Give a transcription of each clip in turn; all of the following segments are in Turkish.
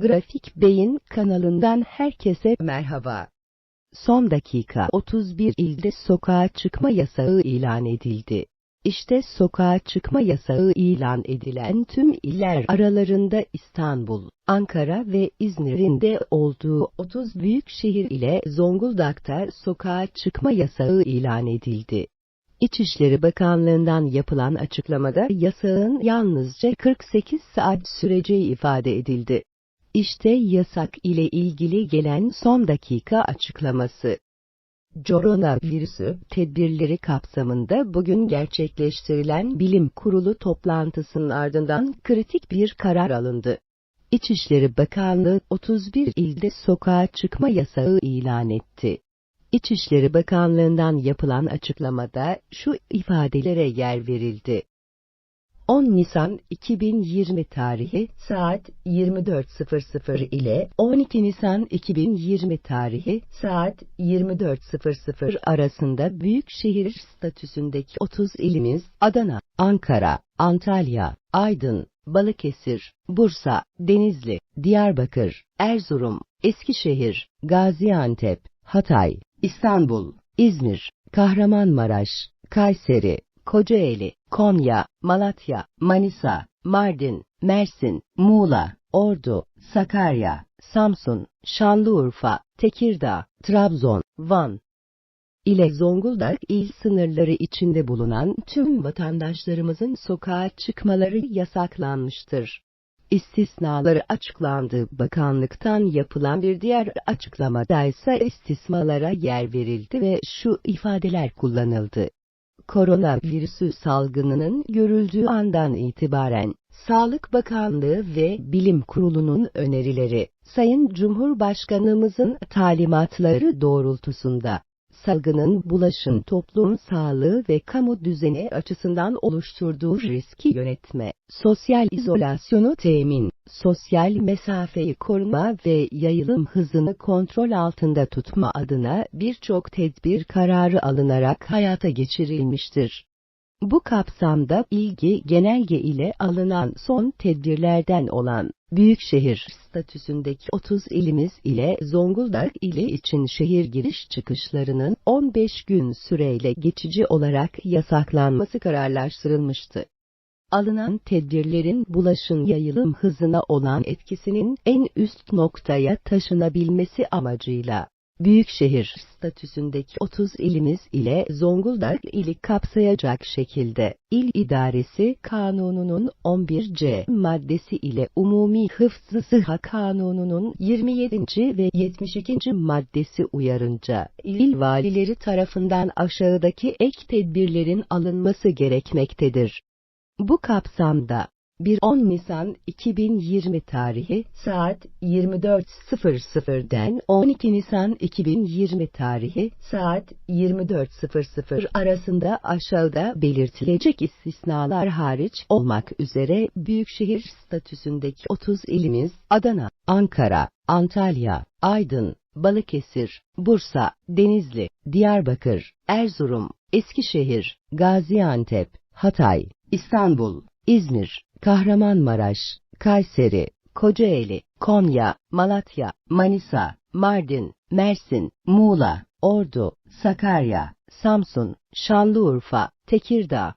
Grafik Beyin kanalından herkese merhaba. Son dakika 31 ilde sokağa çıkma yasağı ilan edildi. İşte sokağa çıkma yasağı ilan edilen tüm iller aralarında İstanbul, Ankara ve İzmir'in de olduğu 30 büyük şehir ile Zonguldak'ta sokağa çıkma yasağı ilan edildi. İçişleri Bakanlığı'ndan yapılan açıklamada yasağın yalnızca 48 saat süreceği ifade edildi. İşte yasak ile ilgili gelen son dakika açıklaması. Koronavirüsü tedbirleri kapsamında bugün gerçekleştirilen bilim kurulu toplantısının ardından kritik bir karar alındı. İçişleri Bakanlığı 31 ilde sokağa çıkma yasağı ilan etti. İçişleri Bakanlığı'ndan yapılan açıklamada şu ifadelere yer verildi. 10 Nisan 2020 tarihi saat 24.00 ile 12 Nisan 2020 tarihi saat 24.00 arasında büyükşehir statüsündeki 30 ilimiz Adana, Ankara, Antalya, Aydın, Balıkesir, Bursa, Denizli, Diyarbakır, Erzurum, Eskişehir, Gaziantep, Hatay, İstanbul, İzmir, Kahramanmaraş, Kayseri, Kocaeli, Konya, Malatya, Manisa, Mardin, Mersin, Muğla, Ordu, Sakarya, Samsun, Şanlıurfa, Tekirdağ, Trabzon, Van ile Zonguldak il sınırları içinde bulunan tüm vatandaşlarımızın sokağa çıkmaları yasaklanmıştır. İstisnaları açıklandı. Bakanlıktan yapılan bir diğer açıklamada ise istismalara yer verildi ve şu ifadeler kullanıldı koronavirüsü salgınının görüldüğü andan itibaren Sağlık Bakanlığı ve Bilim Kurulu'nun önerileri, Sayın Cumhurbaşkanımızın talimatları doğrultusunda salgının bulaşın toplum sağlığı ve kamu düzeni açısından oluşturduğu riski yönetme, sosyal izolasyonu temin, sosyal mesafeyi koruma ve yayılım hızını kontrol altında tutma adına birçok tedbir kararı alınarak hayata geçirilmiştir. Bu kapsamda ilgi genelge ile alınan son tedbirlerden olan Büyükşehir statüsündeki 30 ilimiz ile Zonguldak ili için şehir giriş çıkışlarının 15 gün süreyle geçici olarak yasaklanması kararlaştırılmıştı. Alınan tedbirlerin bulaşın yayılım hızına olan etkisinin en üst noktaya taşınabilmesi amacıyla Büyükşehir statüsündeki 30 ilimiz ile Zonguldak ili kapsayacak şekilde İl İdaresi Kanunu'nun 11C maddesi ile Umumi Hıfzı Sıha Kanunu'nun 27. ve 72. maddesi uyarınca il valileri tarafından aşağıdaki ek tedbirlerin alınması gerekmektedir. Bu kapsamda 1-10 Nisan 2020 tarihi saat 24.00'den 12 Nisan 2020 tarihi saat 24.00 arasında aşağıda belirtilecek istisnalar hariç olmak üzere büyükşehir statüsündeki 30 ilimiz Adana, Ankara, Antalya, Aydın, Balıkesir, Bursa, Denizli, Diyarbakır, Erzurum, Eskişehir, Gaziantep, Hatay, İstanbul, İzmir, Kahramanmaraş, Kayseri, Kocaeli, Konya, Malatya, Manisa, Mardin, Mersin, Muğla, Ordu, Sakarya, Samsun, Şanlıurfa, Tekirdağ,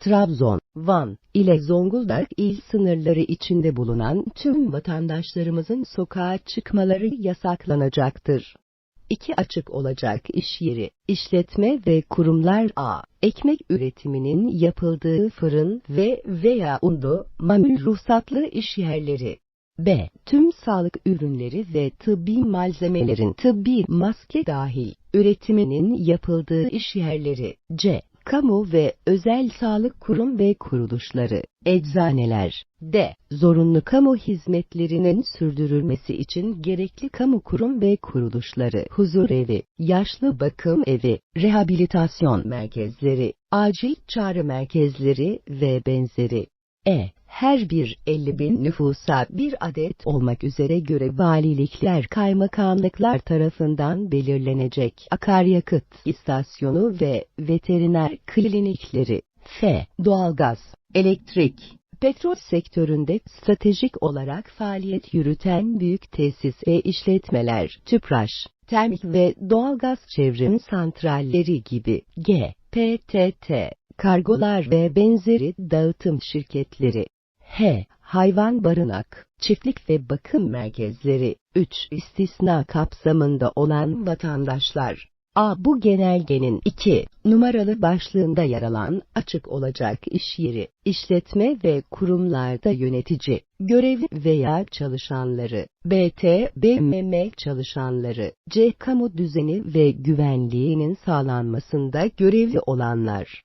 Trabzon, Van ile Zonguldak il sınırları içinde bulunan tüm vatandaşlarımızın sokağa çıkmaları yasaklanacaktır. İki açık olacak iş yeri, işletme ve kurumlar A. Ekmek üretiminin yapıldığı fırın ve veya undu, mamül ruhsatlı iş yerleri. B. Tüm sağlık ürünleri ve tıbbi malzemelerin tıbbi maske dahil üretiminin yapıldığı iş yerleri. C kamu ve özel sağlık kurum ve kuruluşları, eczaneler, d. Zorunlu kamu hizmetlerinin sürdürülmesi için gerekli kamu kurum ve kuruluşları, huzur evi, yaşlı bakım evi, rehabilitasyon merkezleri, acil çağrı merkezleri ve benzeri. E her bir 50 bin nüfusa bir adet olmak üzere göre valilikler kaymakamlıklar tarafından belirlenecek. Akaryakıt istasyonu ve veteriner klinikleri, F. Doğalgaz, elektrik, Petrol sektöründe stratejik olarak faaliyet yürüten büyük tesis ve işletmeler, tüpraş, termik ve doğalgaz çevrim santralleri gibi. G, PTT, kargolar ve benzeri dağıtım şirketleri. H. Hayvan barınak, çiftlik ve bakım merkezleri. 3. İstisna kapsamında olan vatandaşlar. A. Bu genelgenin 2. numaralı başlığında yer alan açık olacak iş yeri, işletme ve kurumlarda yönetici, görevli veya çalışanları, BT, BMM çalışanları, C. Kamu düzeni ve güvenliğinin sağlanmasında görevli olanlar.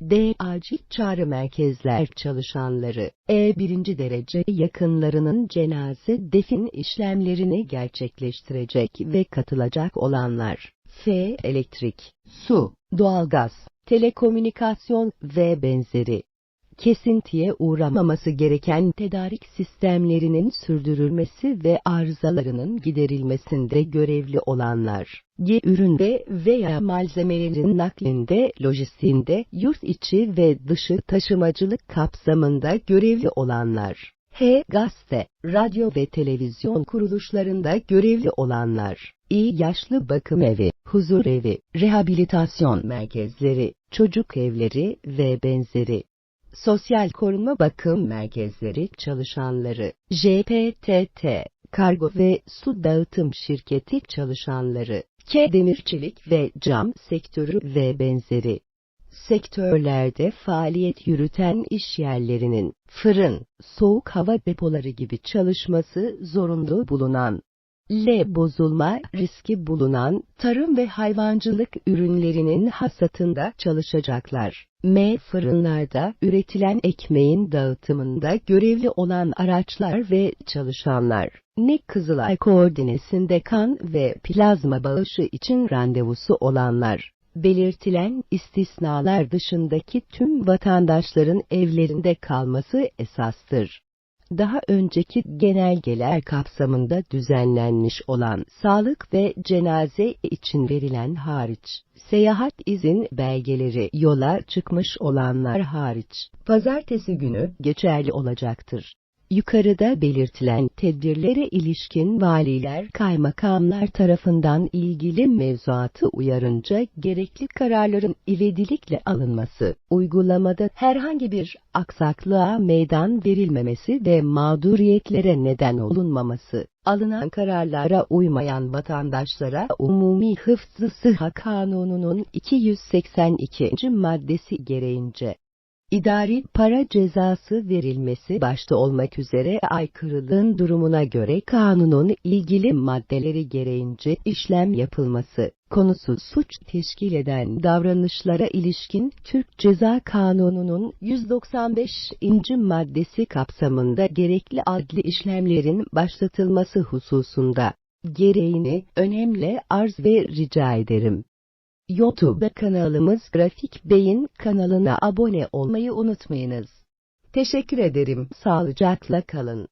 D. Acil çağrı merkezler çalışanları. E. Birinci derece yakınlarının cenaze defin işlemlerini gerçekleştirecek ve katılacak olanlar. F. Elektrik, su, doğalgaz, telekomünikasyon ve benzeri. Kesintiye uğramaması gereken tedarik sistemlerinin sürdürülmesi ve arızalarının giderilmesinde görevli olanlar. G. Üründe veya malzemelerin naklinde, lojistiğinde, yurt içi ve dışı taşımacılık kapsamında görevli olanlar. H. Gazete, radyo ve televizyon kuruluşlarında görevli olanlar. İ. Yaşlı bakım evi, huzur evi, rehabilitasyon merkezleri, çocuk evleri ve benzeri. Sosyal koruma bakım merkezleri çalışanları, JPTT, kargo ve su dağıtım şirketi çalışanları, K. Demirçelik ve cam sektörü ve benzeri. Sektörlerde faaliyet yürüten iş yerlerinin fırın, soğuk hava depoları gibi çalışması zorunlu bulunan L. Bozulma riski bulunan tarım ve hayvancılık ürünlerinin hasatında çalışacaklar. M. Fırınlarda üretilen ekmeğin dağıtımında görevli olan araçlar ve çalışanlar. N. Kızılay koordinesinde kan ve plazma bağışı için randevusu olanlar. Belirtilen istisnalar dışındaki tüm vatandaşların evlerinde kalması esastır daha önceki genelgeler kapsamında düzenlenmiş olan sağlık ve cenaze için verilen hariç, seyahat izin belgeleri yola çıkmış olanlar hariç, pazartesi günü geçerli olacaktır. Yukarıda belirtilen tedbirlere ilişkin valiler kaymakamlar tarafından ilgili mevzuatı uyarınca gerekli kararların ivedilikle alınması, uygulamada herhangi bir aksaklığa meydan verilmemesi ve mağduriyetlere neden olunmaması, alınan kararlara uymayan vatandaşlara Umumi Hıfzı Sıha Kanunu'nun 282. maddesi gereğince İdari para cezası verilmesi başta olmak üzere aykırılığın durumuna göre kanunun ilgili maddeleri gereğince işlem yapılması, konusu suç teşkil eden davranışlara ilişkin Türk Ceza Kanunu'nun 195. maddesi kapsamında gerekli adli işlemlerin başlatılması hususunda gereğini önemli arz ve rica ederim. YouTube kanalımız Grafik Bey'in kanalına abone olmayı unutmayınız. Teşekkür ederim. Sağlıcakla kalın.